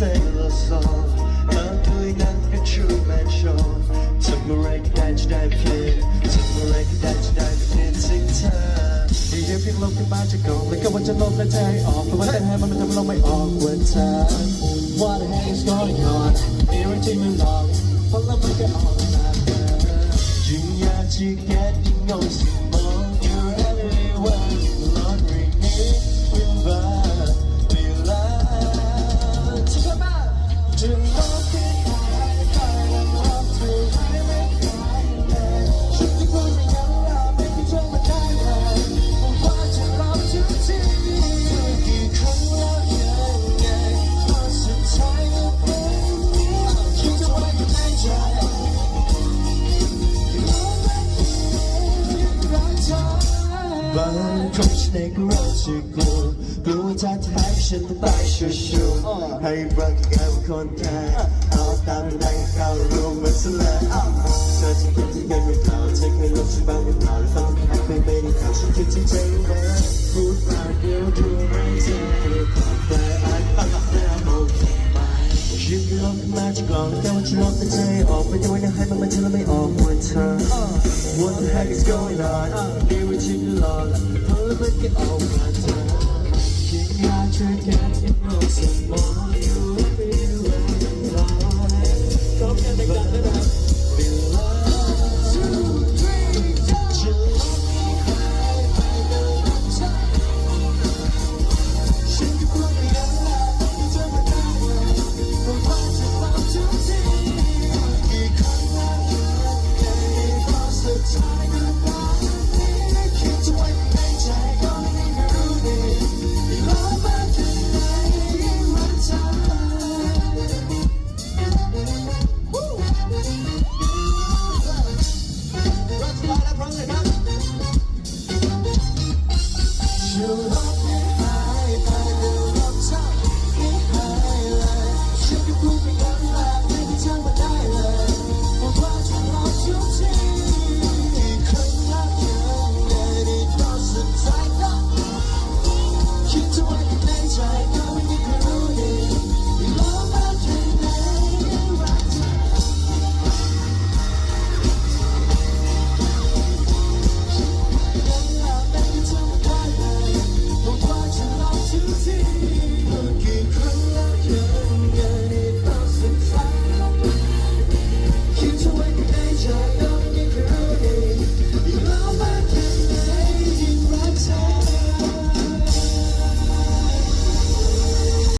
sailor song มาคุยนั้นเป็น true man show ทำอะไรก็ได้จะได้ไม่คิดทำอะไรก็ได้จะได้ไม่คิดถึงเธออย่าเพียงลบขึ้นมาจากกล่องแล้วก็ว่าจะลบและใจออกเพราะว่าแต่ให้มันมันทำให้เราไม่ออกวันเธอ What the heck is going on มีอะไรที่มันหลอกเพราะเราไม่เคยออกมาเจอยิ่งอยากจะ get ยิ่งงงสิมอง You're everywhere run, come snake around circle. Glow it out to the back should show. How you broke it, contact. I'll stop it, I'll go, I'll go, I'm go, I'll go, I'm go, I'll go, I'll go, I'll go, I'll go, I'll go, I'll go, I'll กกล่องแต่ว่าฉันลบแต่ใจออกไปแต่ว่ายังให้มันมันเธอไม่ออกวันเธอ What the heck is going on มีวิธีตลอดเพราะเราไม่เก็บออกมาเธอยิ่งอยากช่ว from the top.